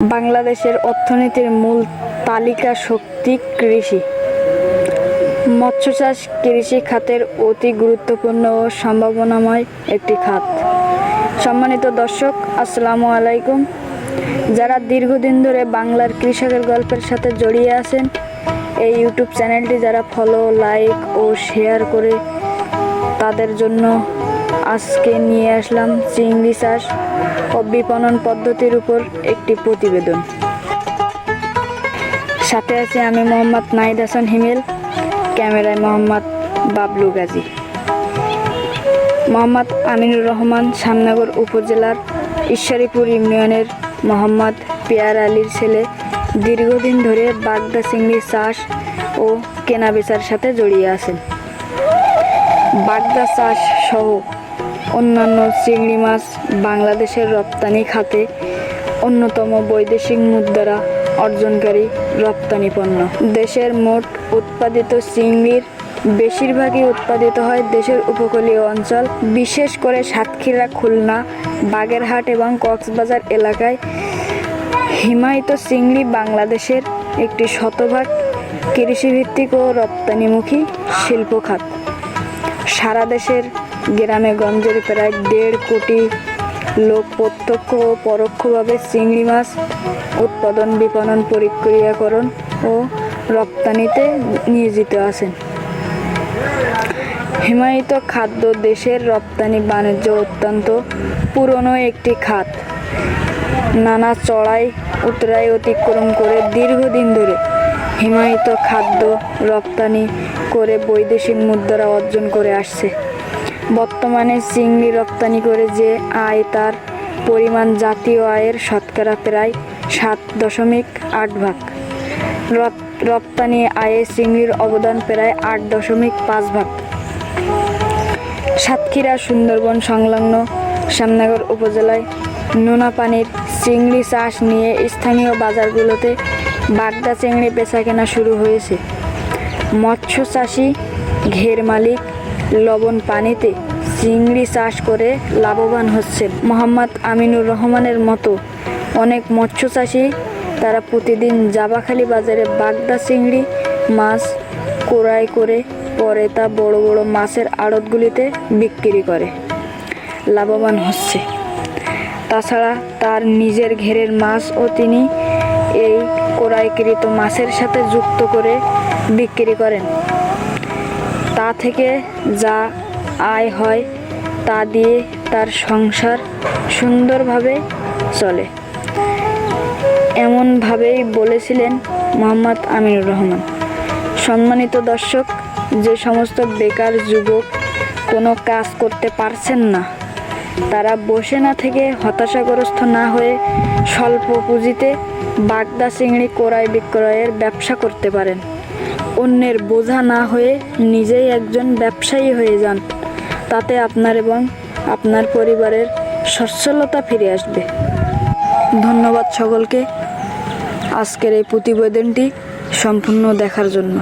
বাংলাদেশের অর্থনীতির মূল তালিকা শক্তি কৃষি। মৎস্য চাষ কৃষি খাতের অতি গুরুত্বপূর্ণ ও সম্ভাবনাময় একটি খাত। সম্মানিত দর্শক, আসসালামু আলাইকুম। যারা দীর্ঘদিন ধরে বাংলার কৃষকের গল্পের সাথে জড়িয়ে আছেন, এই ইউটিউব চ্যানেলটি যারা ফলো লাইক ও শেয়ার করে তাদের জন্য আজকে নিয়ে আসলাম চিংড়ি চাষ ও বিপণন পদ্ধতির উপর একটি প্রতিবেদন। সাথে আছে আমি মোহাম্মদ নাহিদ হাসান হিমেল, ক্যামেরায় মোহাম্মদ বাবলু গাজী। মোহাম্মদ আমিনুর রহমান শ্যামনগর উপজেলার ঈশ্বরীপুর ইউনিয়নের মোহাম্মদ পেয়ার আলীর ছেলে। দীর্ঘদিন ধরে বাগদা চিংড়ি চাষ ও কেনাবেচার সাথে জড়িয়ে আছেন। বাগদা চাষ সহ অন্যান্য চিংড়ি মাছ বাংলাদেশের রপ্তানি খাতে অন্যতম বৈদেশিক মুদ্রা অর্জনকারী রপ্তানি পণ্য। দেশের মোট উৎপাদিত চিংড়ির বেশিরভাগই উৎপাদিত হয় দেশের উপকূলীয় অঞ্চল। বিশেষ করে সাতক্ষীরা, খুলনা, বাগেরহাট এবং কক্সবাজার এলাকায় হিমায়িত চিংড়ি বাংলাদেশের একটি শতভাগ কৃষিভিত্তিক ও রপ্তানিমুখী শিল্প খাত। সারা দেশের গ্রামে গঞ্জের প্রায় দেড় কোটি লোক প্রত্যক্ষ ও পরোক্ষভাবে চিংড়ি মাছ উৎপাদন, বিপণন, প্রক্রিয়াকরণ ও রপ্তানিতে নিয়োজিত আছেন। হিমায়িত খাদ্য দেশের রপ্তানি বাণিজ্য অত্যন্ত পুরনো একটি খাত। নানা চড়াই, উতরাই অতিক্রম করে দীর্ঘদিন ধরে হিমায়িত খাদ্য রপ্তানি করে বৈদেশিক মুদ্রা অর্জন করে আসছে। বর্তমানে চিংড়ি রপ্তানি করে যে আয়, তার পরিমাণ জাতীয় আয়ের শতকরা প্রায় সাত দশমিক আট ভাগ। রপ- রপ্তানি আয়ে চিংড়ির অবদান প্রায় আট দশমিক পাঁচ ভাগ। সাতক্ষীরা, সুন্দরবন সংলগ্ন শ্যামনগর উপজেলায় নোনা পানির চিংড়ি চাষ নিয়ে স্থানীয় বাজারগুলোতে বাগদা চিংড়ি বেচা কেনা শুরু হয়েছে। মৎস্য চাষি, ঘের মালিক, লবণ পানিতে চিংড়ি চাষ করে লাভবান হচ্ছে। মোহাম্মদ আমিনুর রহমানের মতো অনেক মৎস্য চাষি, তারা প্রতিদিন জাবাখালি বাজারে বাগদা চিংড়ি মাছ ক্রয় করে, পরে তা বড় বড় মাছের আড়তগুলিতে বিক্রি করে। লাভবান হচ্ছে। তাছাড়া তার নিজের ঘেরের মাছও তিনি এই ক্রয়কৃত মাছের সাথে যুক্ত করে বিক্রি করেন। তা থেকে যা আয় হয় তা দিয়ে তার সংসার সুন্দরভাবে চলে। এমনভাবেই বলেছিলেন মোহাম্মদ আমিনুর রহমান। সম্মানিত দর্শক, যে সমস্ত বেকার যুবক কোনো কাজ করতে পারছেন না তারা বসে না থেকে হতাশাগ্রস্ত না হয়ে স্বল্প পুঁজিতে বাগদা চিংড়ি ক্রয় বিক্রয়ের ব্যবসা করতে পারেন। অন্যের বোঝা না হয়ে নিজেই একজন ব্যবসায়ী হয়ে যান। তাতে আপনার এবং আপনার পরিবারের সচ্ছলতা ফিরে আসবে। ধন্যবাদ সকলকে। আজকের এই প্রতিবেদনটি সম্পূর্ণ দেখার জন্য।